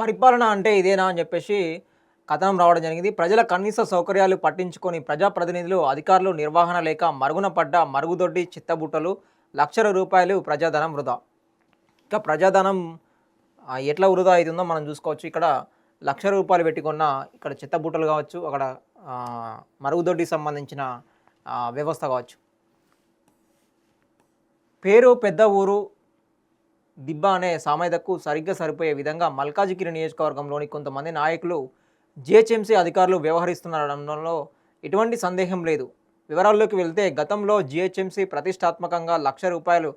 పరిపాలన అంటే ఇదేనా అని చెప్పేసి కథనం రావడం జరిగింది. ప్రజల కనీస సౌకర్యాలు పట్టించుకొని ప్రజాప్రతినిధులు అధికారులు నిర్వహణ లేక మరుగున పడ్డ మరుగుదొడ్డి చిత్తబుట్టలు లక్షల రూపాయలు ప్రజాధనం వృధా. ఇక ప్రజాధనం ఎట్లా వృధా అవుతుందో మనం చూసుకోవచ్చు. ఇక్కడ లక్ష రూపాయలు పెట్టుకున్న ఇక్కడ చిత్తబుట్టలు కావచ్చు అక్కడ మరుగుదొడ్డికి సంబంధించిన వ్యవస్థ కావచ్చు. పేరు పెద్ద ఊరు దిబ్బ అనే సామెతకు సరిగ్గా సరిపోయే విధంగా మల్కాజిగిరి నియోజకవర్గంలోని కొంతమంది నాయకులు జిహెచ్ఎంసీ అధికారులు వ్యవహరిస్తున్నారనడంలో ఎటువంటి సందేహం లేదు. వివరాల్లోకి వెళ్తే గతంలో జిహెచ్ఎంసీ ప్రతిష్టాత్మకంగా లక్ష రూపాయలు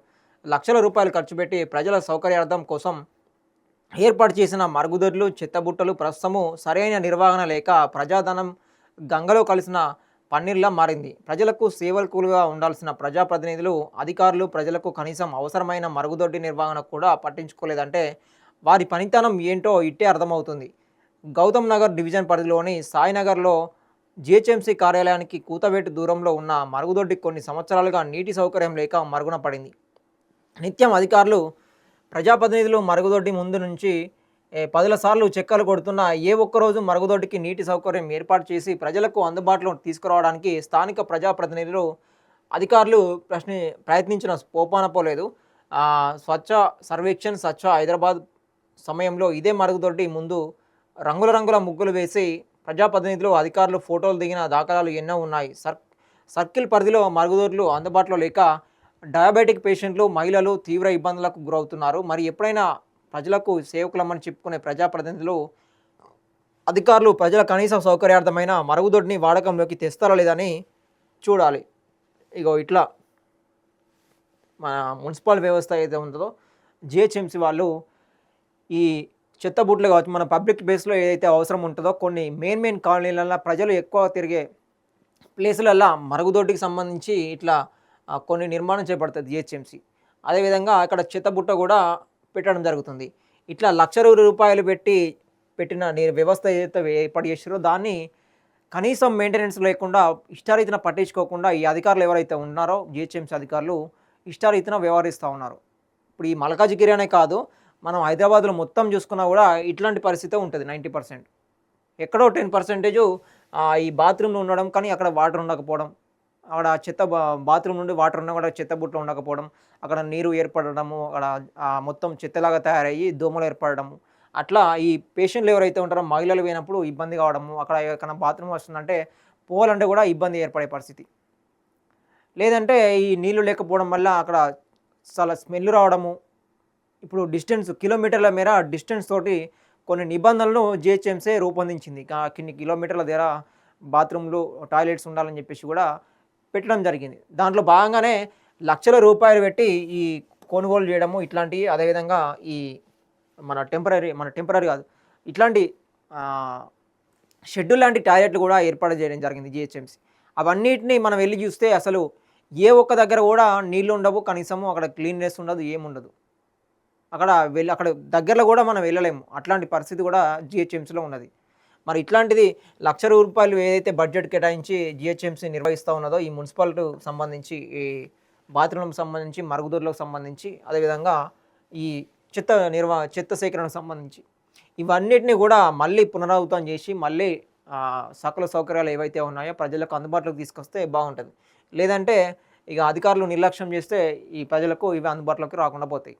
లక్షల రూపాయలు ఖర్చు పెట్టి ప్రజల సౌకర్యార్థం కోసం ఏర్పాటు చేసిన మరుగుదొడ్లు చెత్తబుట్టలు ప్రస్తుతము సరైన నిర్వహణ లేక ప్రజాధనం గంగలో కలిసిన పన్నీర్లా మారింది. ప్రజలకు సేవకులుగా ఉండాల్సిన ప్రజాప్రతినిధులు అధికారులు ప్రజలకు కనీసం అవసరమైన మరుగుదొడ్డి నిర్వహణ కూడా పట్టించుకోలేదంటే వారి పనితనం ఏంటో ఇట్టే అర్థమవుతుంది. గౌతమ్ నగర్ డివిజన్ పరిధిలోని సాయినగర్లో జిహెచ్ఎంసీ కార్యాలయానికి కూతవేటు దూరంలో ఉన్న మరుగుదొడ్డి కొన్ని సంవత్సరాలుగా నీటి సౌకర్యం లేక మరుగున పడింది. నిత్యం అధికారులు ప్రజాప్రతినిధులు మరుగుదొడ్డి ముందు నుంచి పదుల సార్లు చెక్కలు కొడుతున్న ఏ ఒక్కరోజు మరుగుదొడ్డికి నీటి సౌకర్యం ఏర్పాటు చేసి ప్రజలకు అందుబాటులో తీసుకురావడానికి స్థానిక ప్రజాప్రతినిధులు అధికారులు ప్రశ్న ప్రయత్నించిన పోపాన పోలేదు స్వచ్ఛ సర్వేక్షణ్ స్వచ్ఛ హైదరాబాద్ సమయంలో ఇదే మరుగుదొడ్డి ముందు రంగుల రంగుల ముగ్గులు వేసి ప్రజాప్రతినిధులు అధికారులు ఫోటోలు దిగిన దాఖలాలు ఎన్నో ఉన్నాయి. సర్ సర్కిల్ పరిధిలో మరుగుదొడ్లు అందుబాటులో లేక డయాబెటిక్ పేషెంట్లు మహిళలు తీవ్ర ఇబ్బందులకు గురవుతున్నారు. మరి ఎప్పుడైనా ప్రజలకు సేవకులమని చెప్పుకునే ప్రజాప్రతినిధులు అధికారులు ప్రజల కనీస సౌకర్యార్థమైన మరుగుదొడ్డిని వాడకంలోకి తెస్తారా లేదని చూడాలి. ఇగో ఇట్లా మన మున్సిపల్ వ్యవస్థ ఏదైతే ఉంటుందో జిహెచ్ఎంసీ వాళ్ళు ఈ చెత్త బుట్లు కావచ్చు మన పబ్లిక్ బేస్లో ఏదైతే అవసరం ఉంటుందో కొన్ని మెయిన్ మెయిన్ కాలనీలలో ప్రజలు ఎక్కువ తిరిగే ప్లేసులల్లో మరుగుదొడ్డికి సంబంధించి ఇట్లా కొన్ని నిర్మాణం చేపడుతుంది జిహెచ్ఎంసీ. అదేవిధంగా అక్కడ చెత్తబుట్ట కూడా పెట్టడం జరుగుతుంది. ఇట్లా లక్ష రూపాయలు పెట్టి పెట్టిన నేను వ్యవస్థ ఏదైతే ఏర్పాటు చేసారో దాన్ని కనీసం మెయింటెనెన్స్ లేకుండా ఇష్టారీతిన పట్టించుకోకుండా ఈ అధికారులు ఎవరైతే ఉన్నారో జిహెచ్ఎంసీ అధికారులు ఇష్టారీతిన వ్యవహరిస్తూ ఉన్నారు. ఇప్పుడు ఈ మల్కాజిగిరి అనే కాదు మనం హైదరాబాద్లో మొత్తం చూసుకున్నా కూడా ఇట్లాంటి పరిస్థితే ఉంటుంది నైంటీ పర్సెంట్. ఎక్కడో టెన్ పర్సెంటేజు ఈ బాత్రూంలో ఉండడం కానీ అక్కడ వాటర్ ఉండకపోవడం అక్కడ చెత్త బా- బాత్రూమ్ నుండి వాటర్ ఉన్నా కూడా చెత్త బుట్టలు ఉండకపోవడం అక్కడ నీరు ఏర్పడడము అక్కడ మొత్తం చెత్తలాగా తయారయ్యి దోమలు ఏర్పడడము. అట్లా ఈ పేషెంట్లు ఎవరైతే ఉంటారో మహిళలు పోయినప్పుడు ఇబ్బంది కావడము అక్కడ ఎక్కడ బాత్రూమ్ వస్తుందంటే పోవాలంటే కూడా ఇబ్బంది ఏర్పడే పరిస్థితి. లేదంటే ఈ నీళ్ళు లేకపోవడం వల్ల అక్కడ చాలా స్మెల్ రావడము. ఇప్పుడు డిస్టెన్స్ కిలోమీటర్ల మేర డిస్టెన్స్ తోటి కొన్ని నిబంధనలను జిహెచ్ఎంసే రూపొందించింది. కొన్ని కిలోమీటర్ల దగ్గర బాత్రూమ్లు టాయిలెట్స్ ఉండాలని చెప్పేసి కూడా పెట్టడం జరిగింది. దాంట్లో భాగంగానే లక్షల రూపాయలు పెట్టి ఈ కొనుగోలు చేయడము ఇట్లాంటివి అదేవిధంగా ఈ మన టెంపరీ మన టెంపరీ కాదు ఇట్లాంటి షెడ్యూల్ లాంటి టాయిలెట్లు కూడా ఏర్పాటు చేయడం జరిగింది జిహెచ్ఎంసీ. అవన్నిటిని మనం వెళ్ళి చూస్తే అసలు ఏ ఒక్క దగ్గర కూడా నీళ్ళు ఉండవు కనీసము అక్కడ క్లీన్నెస్ ఉండదు ఏముండదు. అక్కడ వెళ్ళి అక్కడ దగ్గరలో కూడా మనం వెళ్ళలేము. అట్లాంటి పరిస్థితి కూడా జిహెచ్ఎంసీలో ఉన్నది. మరి ఇట్లాంటిది లక్ష రూపాయలు ఏదైతే బడ్జెట్ కేటాయించి జిహెచ్ఎంసీ నిర్వహిస్తూ ఉన్నదో ఈ మున్సిపాలిటీ సంబంధించి ఈ బాత్రూమ్కి సంబంధించి మరుగుదొడ్లకు సంబంధించి అదేవిధంగా ఈ చెత్త నిర్వ చెత్త సేకరణకు సంబంధించి. ఇవన్నిటిని కూడా మళ్ళీ పునరావృతం చేసి మళ్ళీ సకల సౌకర్యాలు ఏవైతే ఉన్నాయో ప్రజలకు అందుబాటులోకి తీసుకొస్తే బాగుంటుంది. లేదంటే ఇక అధికారులు నిర్లక్ష్యం చేస్తే ఈ ప్రజలకు ఇవి అందుబాటులోకి రాకుండా పోతాయి.